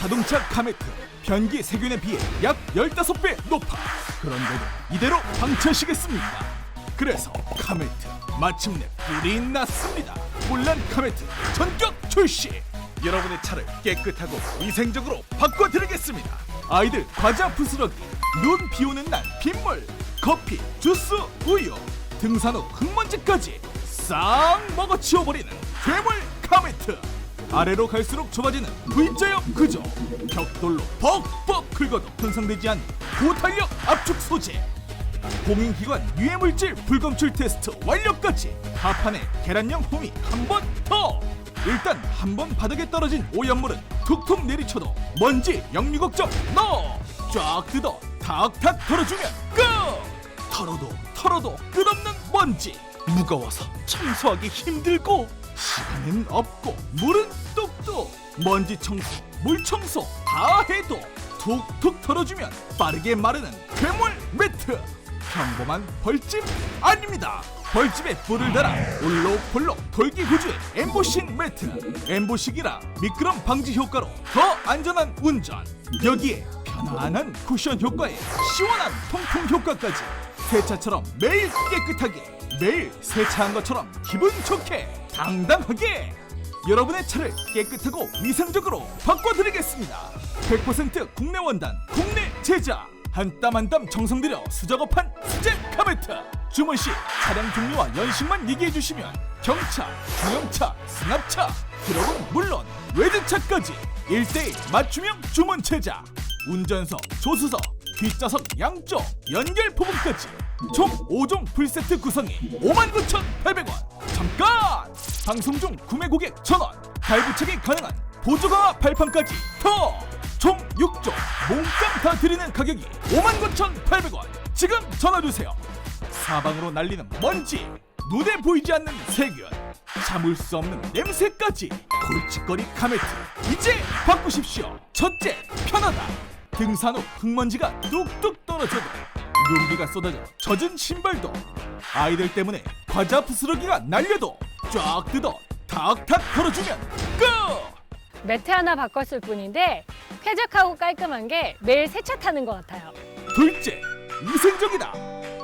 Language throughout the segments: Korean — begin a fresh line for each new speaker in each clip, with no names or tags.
자동차 카메트 변기 세균에 비해 약 15배 높아. 그런데도 이대로 방치하시겠습니까? 그래서 카메트 마침내 불이 났습니다. 혼란 카메트 전격 출시! 여러분의 차를 깨끗하고 위생적으로 바꿔드리겠습니다. 아이들 과자 부스러기 눈 비오는 날 빗물 커피 주스 우유 등산 후 흙먼지까지 싹 먹어치워버리는 괴물 카메트 아래로 갈수록 좁아지는 V자형 구조 벽돌로 벅벅 긁어도 손상되지 않는 고탄력 압축 소재 공인기관 유해물질 불검출 테스트 완료까지 하판에 계란형 홈이 한번 더! 일단 한 번 바닥에 떨어진 오염물은 툭툭 내리쳐도 먼지 영유 걱정 너! 쫙 뜯어 탁탁 털어주면 끝! 털어도 털어도 끝없는 먼지 무거워서 청소하기 힘들고 시간은 없고 물은 뚝뚝 먼지 청소 물 청소 다 해도 툭툭 털어주면 빠르게 마르는 괴물 매트. 평범한 벌집 아닙니다. 벌집에 뿔을 달아 올록볼록 돌기 구조의 엠보싱 매트. 엠보식이라 미끄럼 방지 효과로 더 안전한 운전. 여기에 편안한 쿠션 효과에 시원한 통풍 효과까지. 세차처럼 매일 깨끗하게 매일 세차한 것처럼 기분 좋게 당당하게 여러분의 차를 깨끗하고 위생적으로 바꿔드리겠습니다. 100% 국내 원단 국내 제작 한땀 한 땀 정성 들여 수작업한 수제 카메트. 주문 시 차량 종류와 연식만 얘기해 주시면 경차, 중형차, 승합차, 트럭은 물론 외제차까지 1대1 맞춤형 주문 제작 운전석, 조수석, 뒷좌석 양쪽 연결 부분까지 총 5종 풀세트 구성이 59,800원 잠깐! 방송 중 구매 고객 전원! 발부착이 가능한 보조가와 발판까지 더총 6종 몽땅 다 드리는 가격이 59,800원! 지금 전화주세요! 사방으로 날리는 먼지! 눈에 보이지 않는 세균! 참을 수 없는 냄새까지! 골칫거리 카메트! 이제 바꾸십시오! 첫째 편하다! 등산 후 흙먼지가 뚝뚝 떨어져도 눈비가 쏟아져 젖은 신발도 아이들 때문에 과자 부스러기가 날려도 쫙 뜯어 탁탁 털어주면 끝!
매트 하나 바꿨을 뿐인데 쾌적하고 깔끔한 게 매일 세차 타는 것 같아요.
둘째, 위생적이다.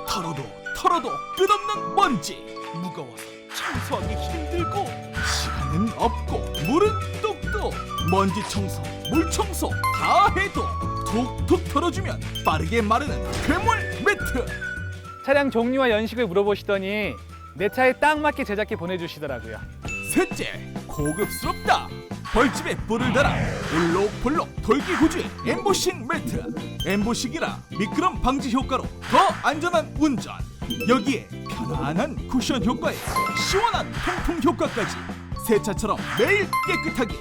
털어도 털어도 끝없는 먼지. 무거워서 청소하기 힘들고 시간은 없고 물은 뚝뚝. 먼지 청소, 물 청소 다 해도 툭툭 털어주면 빠르게 마르는 괴물 매트.
차량 종류와 연식을 물어보시더니 내 차에 딱 맞게 제작해 보내주시더라고요.
셋째, 고급스럽다. 벌집에 뿔을 달아 볼록볼록 돌기 구조의 엠보싱 매트. 엠보식이라 미끄럼 방지 효과로 더 안전한 운전. 여기에 편안한 쿠션 효과에 시원한 통풍 효과까지. 세차처럼 매일 깨끗하게,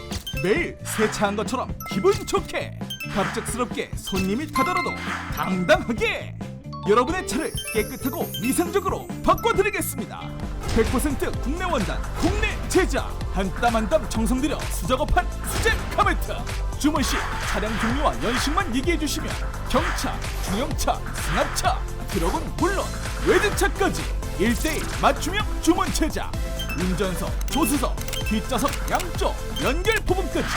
매일 세차한 것처럼 기분 좋게, 갑작스럽게 손님이 타더라도 당당하게. 여러분의 차를 깨끗하고 위생적으로 바꿔드리겠습니다. 100% 국내 원단, 국내 제작, 한 땀 한 땀 정성 들여 수작업한 수제 카메트. 주문 시 차량 종류와 연식만 얘기해 주시면 경차, 중형차, 승합차, 트럭은 물론 외제차까지 1대1 맞춤형 주문 제작. 운전석, 조수석, 뒷좌석 양쪽 연결 부분까지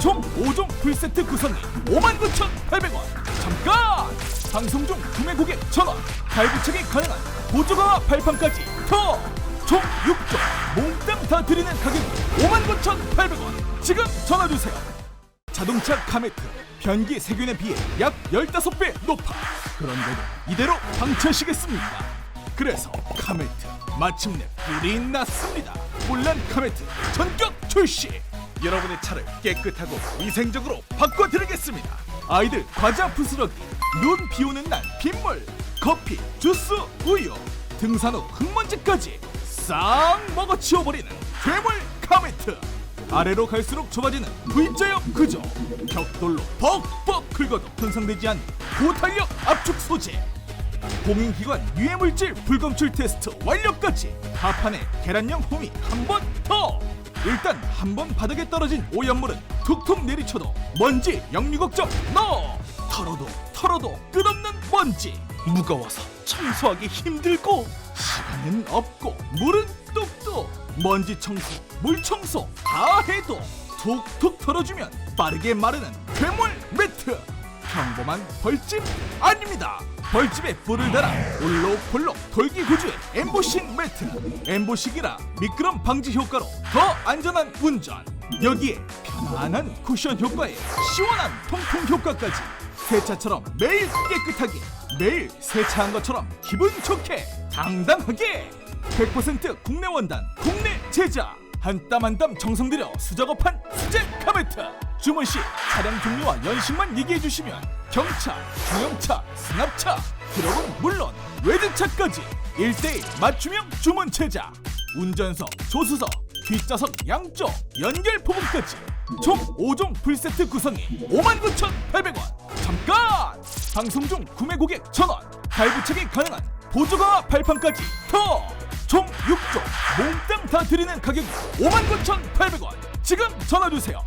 총 5종 풀세트 구성이 59,800원 잠깐! 방송 중 구매 고객 전원 발부착이 가능한 보조가와 발판까지 더 총 6종 몽땅 다 드리는 가격이 59,800원. 지금 전화주세요. 자동차 카메트. 변기 세균에 비해 약 15배 높아. 그런데도 이대로 방치하시겠습니까? 그래서 카메트 마침내 불이 났습니다. 혼란 카메트 전격 출시! 여러분의 차를 깨끗하고 위생적으로 바꿔드리겠습니다. 아이들 과자 부스러기 눈 비오는 날 빗물 커피 주스 우유 등산 후 흙먼지까지 싹 먹어치워버리는 괴물 카메트 아래로 갈수록 좁아지는 V자형 구조 벽돌로 벅벅 긁어도 손상되지 않는 고탄력 압축 소재 공인기관 유해물질 불검출 테스트 완료까지 하판에 계란형 홈이 한 번 더! 일단 한 번 바닥에 떨어진 오염물은 툭툭 내리쳐도 먼지 영유 걱정 너! 털어도 털어도 끝없는 먼지. 무거워서 청소하기 힘들고 시간은 없고 물은 뚝뚝. 먼지 청소 물 청소 다 해도 툭툭 털어주면 빠르게 마르는 괴물 매트. 평범한 벌집 아닙니다. 벌집에 뿔을 달아 올록볼록 돌기 구조의 엠보싱 매트. 엠보싱이라 미끄럼 방지 효과로 더 안전한 운전. 여기에 편안한 쿠션 효과에 시원한 통풍 효과까지 세차처럼 매일 깨끗하게 매일 세차한 것처럼 기분 좋게 당당하게. 100% 국내 원단 국내 제작 한땀 한 땀 정성 들여 수작업한 수제 카메트. 주문 시 차량 종류와 연식만 얘기해 주시면 경차, 중형차, 승합차, 트럭은 물론 외제차까지 1대1 맞춤형 주문 제작 운전석, 조수석, 뒷좌석 양쪽 연결 부분까지 총 5종 풀세트 구성이 59,800원. 잠깐! 방송 중 구매 고객 전원 발부착이 가능한 보조가 발판까지 더총 6종 몽땅 다 드리는 가격이 59,800원. 지금 전화주세요